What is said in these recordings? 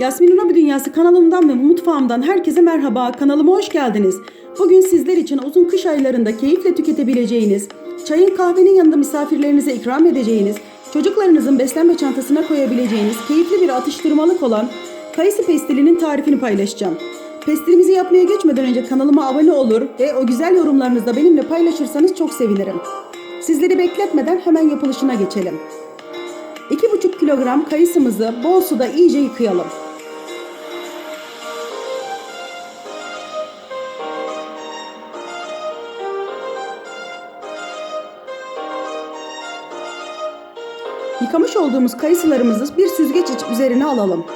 Yasmin Urabi Dünyası kanalımdan ve mutfağımdan herkese merhaba. Kanalıma hoş geldiniz. Bugün sizler için uzun kış aylarında keyifle tüketebileceğiniz, çayın kahvenin yanında misafirlerinize ikram edeceğiniz, çocuklarınızın beslenme çantasına koyabileceğiniz keyifli bir atıştırmalık olan kayısı pestilinin tarifini paylaşacağım. Pestilimizi yapmaya geçmeden önce kanalıma abone olur ve o güzel yorumlarınızı da benimle paylaşırsanız çok sevinirim. Sizleri bekletmeden hemen yapılışına geçelim. 2,5 kilogram kayısımızı bol suda iyice yıkayalım. Yıkamış olduğumuz kayısılarımızı bir süzgeç üzerine alalım.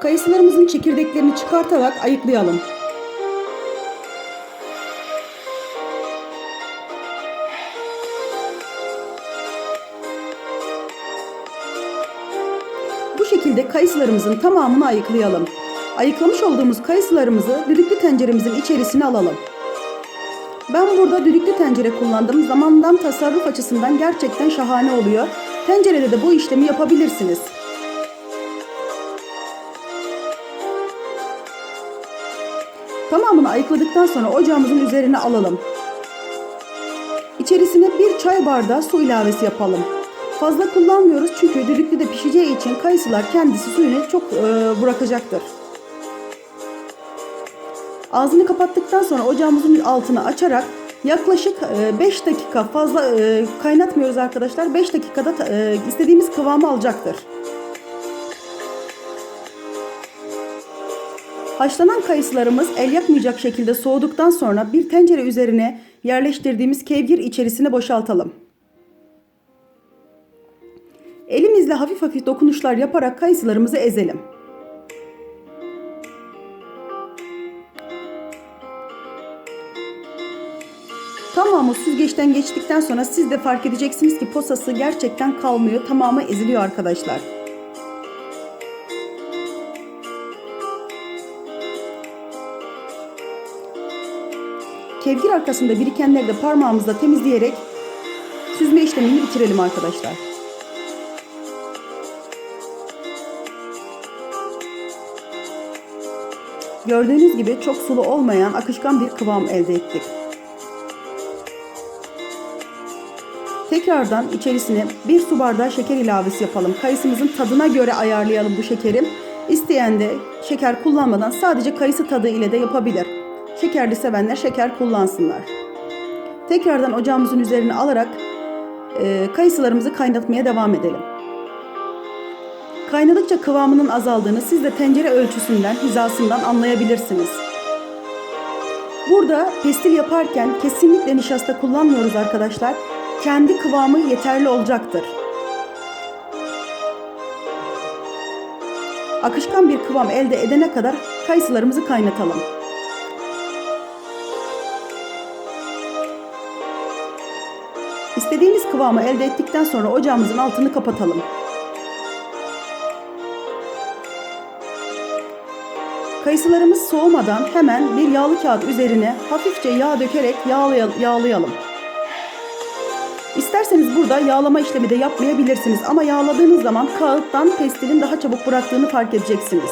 Kayısılarımızın çekirdeklerini çıkartarak ayıklayalım. Şekilde kayısılarımızın tamamını ayıklayalım. Ayıklamış olduğumuz kayısılarımızı düdüklü tenceremizin içerisine alalım. Ben burada düdüklü tencere kullandım. Zamandan tasarruf açısından gerçekten şahane oluyor. Tencerede de bu işlemi yapabilirsiniz. Tamamını ayıkladıktan sonra ocağımızın üzerine alalım. İçerisine bir çay bardağı su ilavesi yapalım. Fazla kullanmıyoruz çünkü düdüklü de pişeceği için kayısılar kendisi suyunu çok e, bırakacaktır. Ağzını kapattıktan sonra ocağımızın altını açarak yaklaşık 5 dakika fazla e, kaynatmıyoruz arkadaşlar. 5 dakikada e, istediğimiz kıvamı alacaktır. Haşlanan kayısılarımız el yakmayacak şekilde soğuduktan sonra bir tencere üzerine yerleştirdiğimiz kevgir içerisine boşaltalım. Elimizle hafif hafif dokunuşlar yaparak kayısılarımızı ezelim. Tamamı süzgeçten geçtikten sonra siz de fark edeceksiniz ki posası gerçekten kalmıyor. Tamamı eziliyor arkadaşlar. Kevgir arkasında birikenleri de parmağımızla temizleyerek süzme işlemini bitirelim arkadaşlar. Gördüğünüz gibi çok sulu olmayan akışkan bir kıvam elde ettik. Tekrardan içerisine bir su bardağı şeker ilavesi yapalım. Kayısımızın tadına göre ayarlayalım bu şekeri. İsteyen de şeker kullanmadan sadece kayısı tadı ile de yapabilir. Şekerli sevenler şeker kullansınlar. Tekrardan ocağımızın üzerine alarak e, kayısılarımızı kaynatmaya devam edelim. Kaynadıkça kıvamının azaldığını siz de tencere ölçüsünden, hizasından anlayabilirsiniz. Burada pestil yaparken kesinlikle nişasta kullanmıyoruz arkadaşlar. Kendi kıvamı yeterli olacaktır. Akışkan bir kıvam elde edene kadar kayısılarımızı kaynatalım. İstediğimiz kıvamı elde ettikten sonra ocağımızın altını kapatalım. Kayısılarımız soğumadan hemen bir yağlı kağıt üzerine hafifçe yağ dökerek yağlayalım. İsterseniz burada yağlama işlemi de yapmayabilirsiniz ama yağladığınız zaman kağıttan pestilin daha çabuk bıraktığını fark edeceksiniz.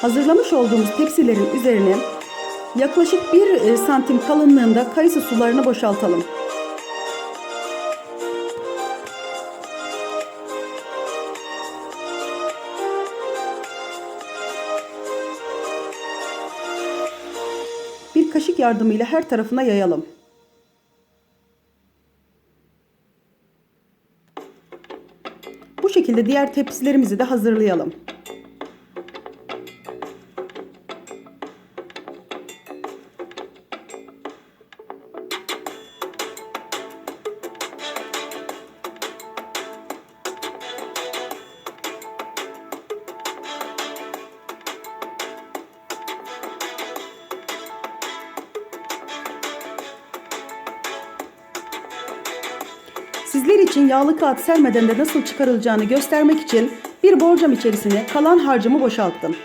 Hazırlamış olduğumuz tepsilerin üzerine yaklaşık 1 santim kalınlığında kayısı sularını boşaltalım. Bir kaşık yardımıyla her tarafına yayalım. Bu şekilde diğer tepsilerimizi de hazırlayalım. Sizler için yağlı kağıt sermeden de nasıl çıkarılacağını göstermek için bir borcam içerisine kalan harcımı boşalttım.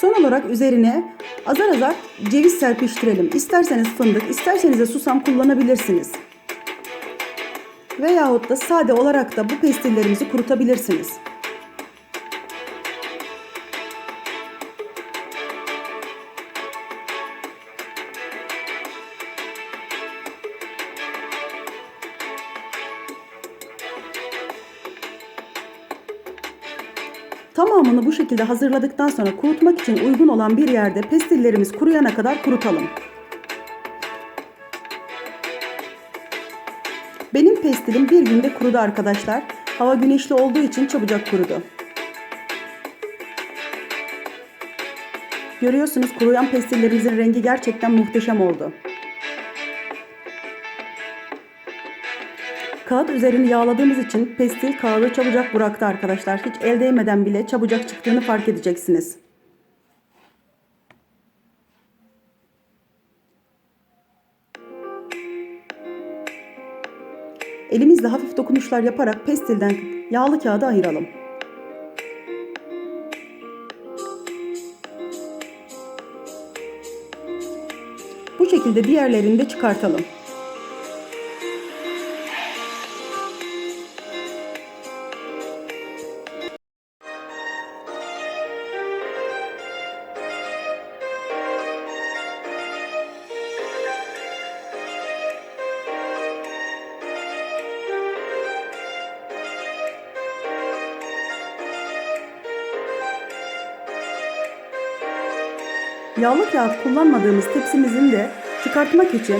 Son olarak üzerine azar azar ceviz serpiştirelim. İsterseniz fındık, isterseniz de susam kullanabilirsiniz. Veyahut da sade olarak da bu pestillerimizi kurutabilirsiniz. Tamamını bu şekilde hazırladıktan sonra kurutmak için uygun olan bir yerde pestillerimiz kuruyana kadar kurutalım. Benim pestilim bir günde kurudu arkadaşlar. Hava güneşli olduğu için çabucak kurudu. Görüyorsunuz kuruyan pestillerimizin rengi gerçekten muhteşem oldu. Kağıt üzerini yağladığımız için pestil kağıdı çabucak bıraktı arkadaşlar. Hiç el değmeden bile çabucak çıktığını fark edeceksiniz. Elimizle hafif dokunuşlar yaparak pestilden yağlı kağıdı ayıralım. Bu şekilde diğerlerini de çıkartalım. Yağlı kağıt kullanmadığımız tepsimizin de çıkartmak için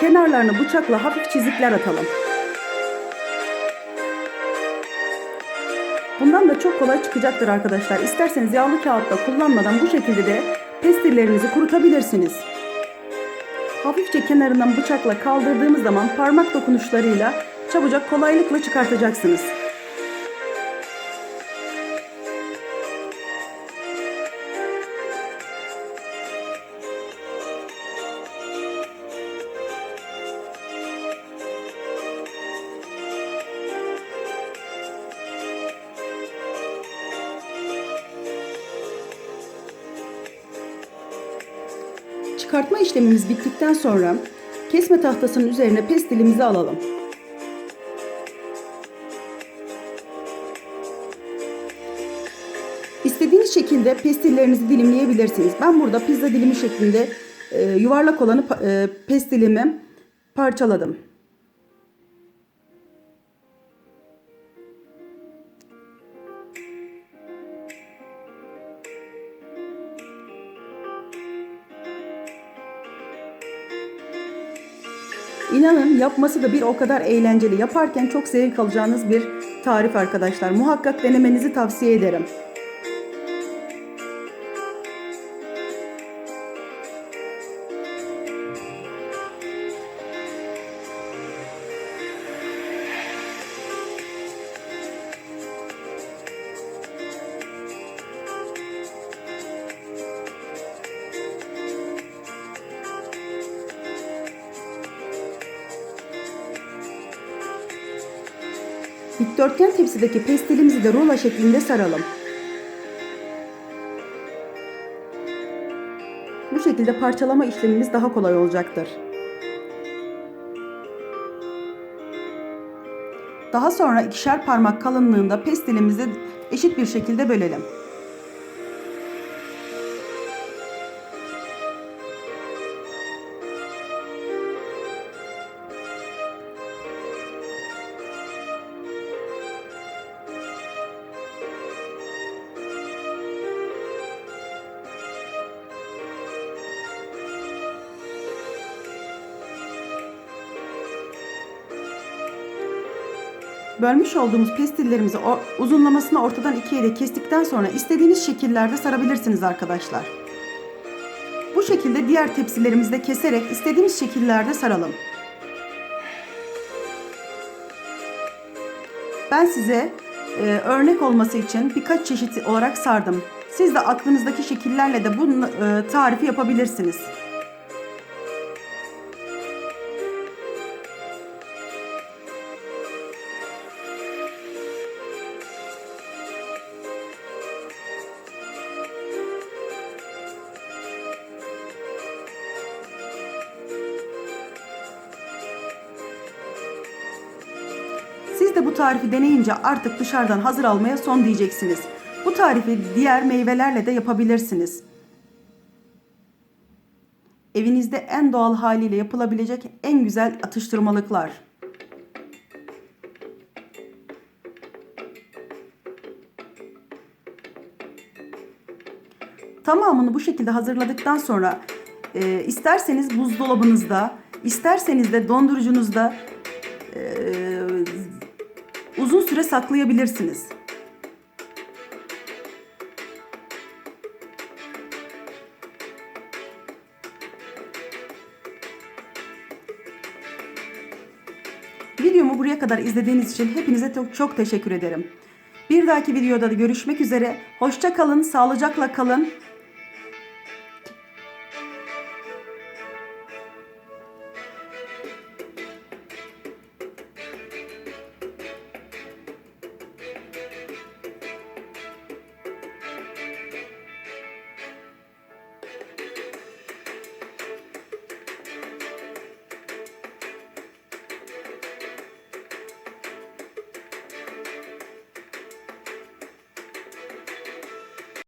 kenarlarını bıçakla hafif çizikler atalım. Bundan da çok kolay çıkacaktır arkadaşlar. İsterseniz yağlı kağıtta kullanmadan bu şekilde de pestillerinizi kurutabilirsiniz. Hafifçe kenarından bıçakla kaldırdığımız zaman parmak dokunuşlarıyla çabucak kolaylıkla çıkartacaksınız. Çıkartma işlemimiz bittikten sonra kesme tahtasının üzerine pestilimizi alalım. İstediğiniz şekilde pestillerinizi dilimleyebilirsiniz. Ben burada pizza dilimi şeklinde e, yuvarlak olanı e, pestilimi parçaladım. İnanın yapması da bir o kadar eğlenceli. Yaparken çok zevk alacağınız bir tarif arkadaşlar. Muhakkak denemenizi tavsiye ederim. Dikdörtgen tepsideki pestilimizi de rulo şeklinde saralım. Bu şekilde parçalama işlemimiz daha kolay olacaktır. Daha sonra ikişer parmak kalınlığında pestilimizi eşit bir şekilde bölelim. Bölmüş olduğumuz pestillerimizi uzunlamasını ortadan ikiye de kestikten sonra istediğiniz şekillerde sarabilirsiniz arkadaşlar. Bu şekilde diğer tepsilerimizde keserek istediğimiz şekillerde saralım. Ben size e, örnek olması için birkaç çeşit olarak sardım. Siz de aklınızdaki şekillerle de bu e, tarifi yapabilirsiniz. Siz de bu tarifi deneyince artık dışarıdan hazır almaya son diyeceksiniz. Bu tarifi diğer meyvelerle de yapabilirsiniz. Evinizde en doğal haliyle yapılabilecek en güzel atıştırmalıklar. Tamamını bu şekilde hazırladıktan sonra e, isterseniz buzdolabınızda, isterseniz de dondurucunuzda süre saklayabilirsiniz. Videomu buraya kadar izlediğiniz için hepinize çok, çok teşekkür ederim. Bir dahaki videoda da görüşmek üzere. Hoşça kalın, sağlıcakla kalın.